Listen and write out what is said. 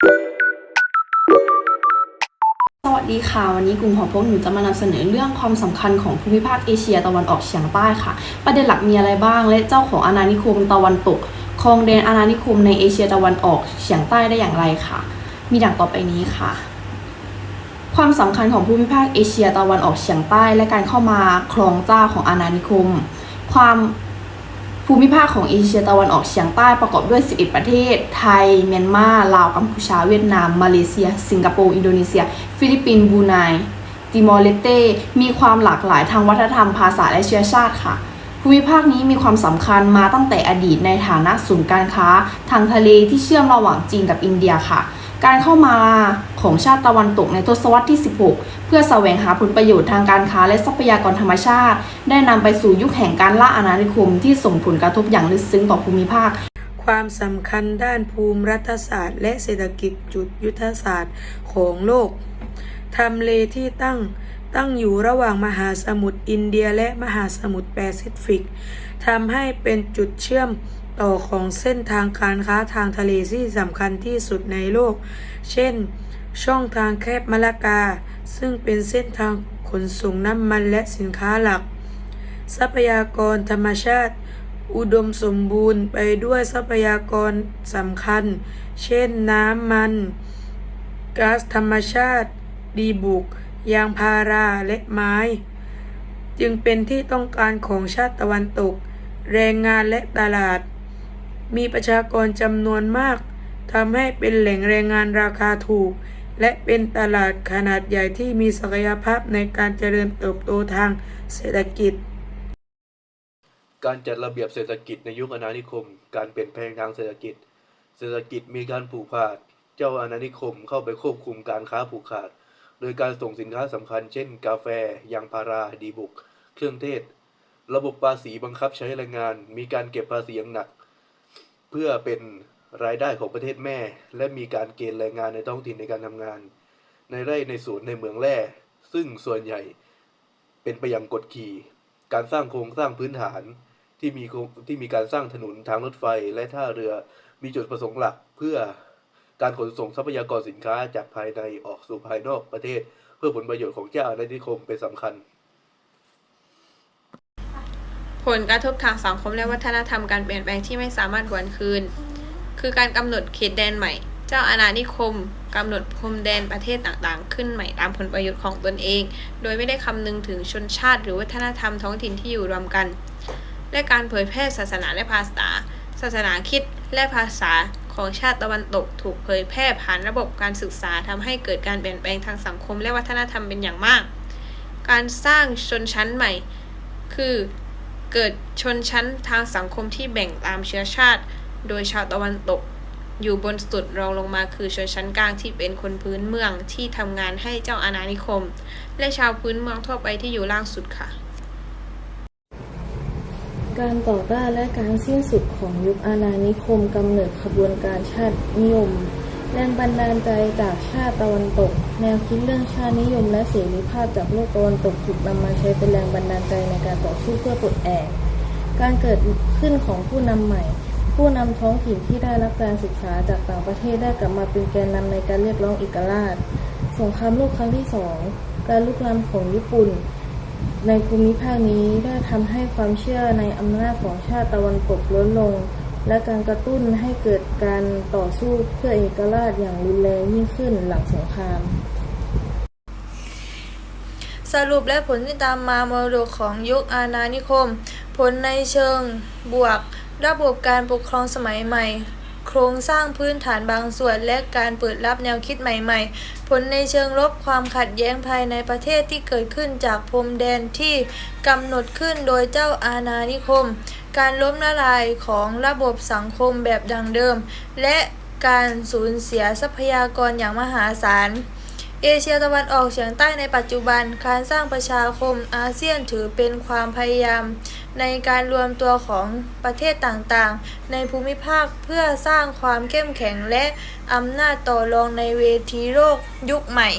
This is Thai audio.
สวัสดีค่ะ วันนี้กลุ่มของพวกหนูจะมานำเสนอเรื่องความสำคัญของภูมิภาคเอเชียตะวันออกเฉียงใต้ค่ะ ประเด็นหลักมีอะไรบ้าง และเจ้าของอาณานิคมตะวันตกครองแดนอาณานิคมในเอเชียตะวันออกเฉียงใต้ได้อย่างไรค่ะ มีดังต่อไปนี้ค่ะความสำคัญของภูมิภาคเอเชียตะวันออกเฉียงใต้และการเข้ามาครองเจ้าของอาณานิคม ความ ภูมิภาคของเอเชียตะวันออกเฉียงใต้ประกอบด้วย 11 ประเทศ ไทย เมียนมา ลาว กัมพูชา เวียดนาม มาเลเซีย สิงคโปร์ อินโดนีเซีย ฟิลิปปินส์ บรูไน ติมอร์เลสเตมีความหลากหลายทางวัฒนธรรม ภาษา และเชื้อชาติค่ะ ภูมิภาคนี้มีความสำคัญมาตั้งแต่อดีตในฐานะศูนย์การค้า ทางทะเลที่เชื่อมระหว่างจีนกับอินเดียค่ะ การเข้ามาของชาติตะวันตกในทศวรรษที่ 16 เพื่อแสวงหาผลประโยชน์ทางการค้าและทรัพยากรธรรมชาติ ได้นำไปสู่ยุคแห่งการล่าอาณานิคมที่ส่งผลกระทบอย่างลึกซึ้งต่อภูมิภาค ความสำคัญด้านภูมิรัฐศาสตร์ และเศรษฐกิจจุดยุทธศาสตร์ของโลกทำเลที่ตั้งตั้งอยู่ระหว่างมหาสมุทรอินเดียและมหาสมุทรแปซิฟิกทำให้เป็นจุดเชื่อม ต่อของเส้นทางการค้าทางทะเลที่สำคัญที่สุดในโลก เช่น ช่องทางแคบมะละกา ซึ่งเป็นเส้นทางขนส่งน้ำมันและสินค้าหลัก ทรัพยากรธรรมชาติ อุดมสมบูรณ์ไปด้วยทรัพยากรสำคัญ เช่นน้ำมันก๊าซธรรมชาติ ดีบุก ยางพาราและไม้ จึงเป็นที่ต้องการของชาติตะวันตก แรงงานและตลาด มีประชากรจำนวนมากทำให้เป็นแหล่งแรงงานราคาถูก และเป็นตลาดขนาดใหญ่ที่มีศักยภาพในการเจริญเติบโตทางเศรษฐกิจ การจัดระเบียบเศรษฐกิจในยุคอาณานิคม การเปลี่ยนแปลงทางเศรษฐกิจ เศรษฐกิจมีการผูกขาด เจ้าอาณานิคมเข้าไปควบคุมการค้าผูกขาด โดยการส่งสินค้าสำคัญ เช่น กาแฟ ยางพารา ดีบุก เครื่องเทศ ระบบภาษีบังคับใช้แรงงาน มีการเก็บภาษีอย่างหนัก เพื่อเป็นรายได้ของประเทศแม่ และมีการเกณฑ์แรงงานในท้องถิ่นในการทำงาน ในไร่ในสวนในเมืองแร่ ซึ่งส่วนใหญ่เป็นไปอย่างกดขี่ การสร้างโครงสร้างพื้นฐานที่มีที่มีการสร้างถนนทางรถไฟและท่าเรือมีจุดประสงค์หลักเพื่อการขนส่งทรัพยากรสินค้าจากภายในออกสู่ภายนอกประเทศ เพื่อผลประโยชน์ของเจ้าอาณานิคมเป็นสำคัญ ผลกระทบทางสังคมและวัฒนธรรมการเปลี่ยนแปลงที่ไม่สามารถหวนคืน คือการกำหนดเขตแดนใหม่ เจ้าอาณานิคมกำหนดพรมแดนประเทศต่างๆ ขึ้นใหม่ตามผลประโยชน์ของตนเอง โดยไม่ได้คำนึงถึงชนชาติ หรือวัฒนธรรมท้องถิ่นที่อยู่รวมกัน และการเผยแพร่ศาสนาและภาษา ศาสนาคิดและภาษาของชาติตะวันตกถูกเผยแพร่ผ่านระบบการศึกษาทำให้เกิดการเปลี่ยนแปลงทางสังคมและวัฒนธรรมเป็นอย่างมาก การสร้างชนชั้นใหม่ คือ เกิดชนชั้นทางสังคมที่แบ่งตามเชื้อชาติ โดยชาวตะวันตก อยู่บนสุดรองลงมาคือชนชั้นกลางที่เป็นคนพื้นเมืองที่ทำงานให้เจ้าอาณานิคม และชาวพื้นเมืองทั่วไปที่อยู่ล่างสุดค่ะ การต่อต้านและการสิ้นสุดของยุคอาณานิคมกำเนิดขบวนการชาตินิยม แรงบันดาลใจจากชาติตะวันตก แนวคิดเรื่องชาตินิยมและเสรีภาพจากโลกตะวันตกถูกนำมาใช้เป็นแรงบันดาลใจในการต่อสู้เพื่อปลดแอกการเกิดขึ้นของผู้นำใหม่ ผู้นำท้องถิ่นที่ได้รับการศึกษาจากต่างประเทศได้กลับมาเป็นแกนนำในการเรียกร้องเอกราช สงครามโลกครั้งที่สองการลุกลามของญี่ปุ่น ในภูมิภาคนี้ได้ทำให้ความเชื่อในอำนาจของชาติตะวันตกลดลง และการกระตุ้นให้เกิดการต่อสู้เพื่อเอกราชอย่างรุนแรงยิ่งขึ้นหลังสงคราม สรุปและผลที่ตามมามรดกของยุคอาณานิคม ผลในเชิงบวก ระบบการปกครองสมัยใหม่ โครงสร้างพื้นฐานบางส่วนและการเปิดรับแนวคิดใหม่ๆ ผลในเชิงลบความขัดแย้งภายในประเทศที่เกิดขึ้นจากพรมแดนที่กำหนดขึ้นโดยเจ้าอาณานิคมการล้มละลายของระบบสังคมแบบดังเดิม และการสูญเสียทรัพยากรอย่างมหาศาล เอเชียตะวันออกเฉียงใต้ในปัจจุบัน การสร้างประชาคมอาเซียนถือเป็นความพยายาม ในการรวมตัวของประเทศต่างๆ ในภูมิภาคเพื่อสร้างความเข้มแข็งและอำนาจต่อรองในเวทีโลกยุคใหม่